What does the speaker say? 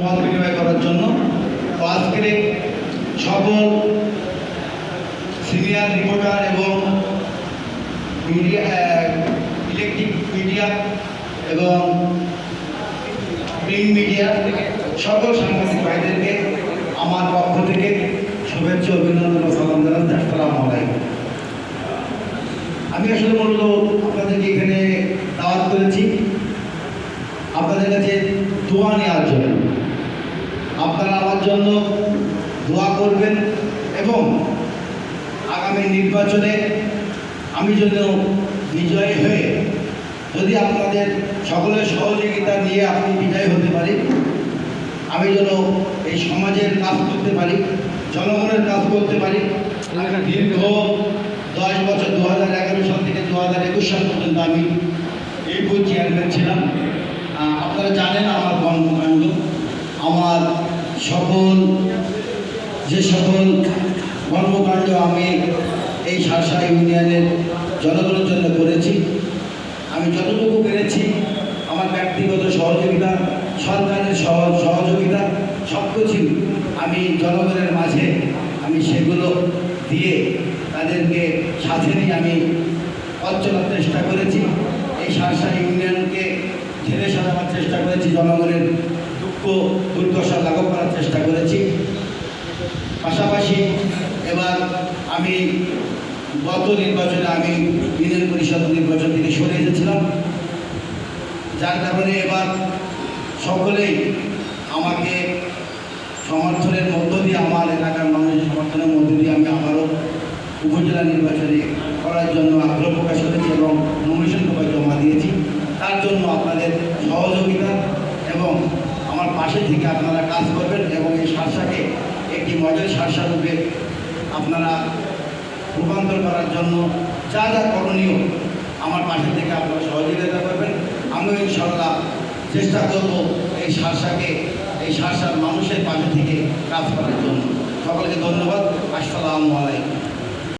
মত বিনিময় করার জন্য। আজকের সকল সিনিয়র রিপোর্টার এবং মিডিয়া ইলেকট্রিক মিডিয়া এবং প্রিন্ট মিডিয়া সকল সাংবাদিক ভাইদেরকে আমার পক্ষ থেকে শুভেচ্ছা, অভিনন্দন ও সালাম জানাচ্ছি। আসসালামু আমি আসলে মূলত আপনাদেরকে এখানে দাওয়াত করেছি। আপনাদের কাছে দোয়া নেওয়ার জন্য। আপনারা আমার জন্য দোয়া করবেন এবং আগামী নির্বাচনে আমি যেন বিজয়ী হয়ে যদি আপনাদের সকলের সহযোগিতা নিয়ে আপনি বিজয় হতে পারি, আমি যেন এই সমাজের কাজ করতে পারি, জনগণের কাজ করতে পারি। দীর্ঘ দশ বছর দু হাজার এগারো সাল থেকে দু হাজার একুশ সাল পর্যন্ত আমি এই চেয়ারম্যান ছিলাম। আপনারা জানেন সকল, যে সকল কর্মকাণ্ড আমি এই শাসা ইউনিয়নের জনগণের জন্য করেছি, আমি যতটুকু পেরেছি, আমার ব্যক্তিগত সহযোগিতা, সরকারের সহ- সহযোগিতা সব কিছু আমি জনগণের মাঝে আমি সেগুলো দিয়ে তাদেরকে সাথে নিয়ে আমি পথ চলার চেষ্টা করেছি। এই শাসা ইউনিয়নকে ঢেলে সাজাবার চেষ্টা করেছি জনগণের দুর্দশা লাঘব করার চেষ্টা করেছি। পাশাপাশি এবার আমি গত নির্বাচনে আমি ইউনিয়ন পরিষদ নির্বাচন থেকে সরে এসেছিলাম। যার কারণে এবার সকলেই আমাকে সমর্থনের মধ্য দিয়ে, আমার এলাকার মানুষের সমর্থনের মধ্য দিয়ে আমি আবারও উপজেলা নির্বাচনে করার জন্য আগ্রহ প্রকাশ করেছি এবং নমিনেশন পেপার জমা দিয়েছি তার জন্য আপনাদের সহযোগিতা এবং আমার পাশে থেকে আপনারা কাজ করবেন এবং এই শার্সাকে একটি মজার শার্সা রূপে আপনারা রূপান্তর করার জন্য যা যা করণীয় আমার পাশে থেকে আপনারা সহযোগিতা করবেন। আমিও ইনশাল্লাহ চেষ্টা করব এই শার্সাকে এই শার্সার মানুষের পাশে থেকে কাজ করার জন্য। সকলকে ধন্যবাদ। আসসালামু আলাইকুম।